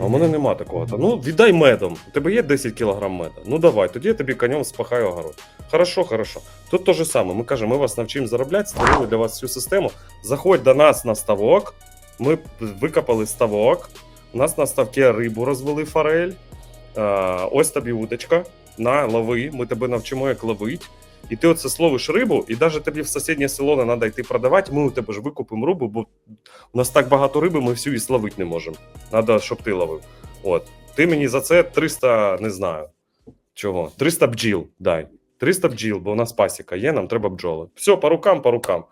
А у мене нема такого. Та, ну, віддай медом. У тебе є 10 кг меда. Ну давай, тоді я тобі конем спахаю огород. Хорошо, хорошо. Тут те же саме. Ми кажемо, ми вас навчимо заробляти, створили для вас всю систему. Заходь до нас на ставок. Ми викопали ставок. У нас на ставке рибу розвели форель. Ось тобі удочка. На, лови, ми тебе навчимо, як ловити. І ти оце словиш рибу, і навіть тобі в сусіднє село не треба йти продавати. Ми у тебе ж викупимо рибу, бо у нас так багато риби, ми всю і словити не можемо. Треба, щоб ти ловив. От. Ти мені за це 300, не знаю. Чого? 300 бджіл дай. 300 бджіл, бо у нас пасіка є, нам треба бджоли. Все, по рукам, по рукам.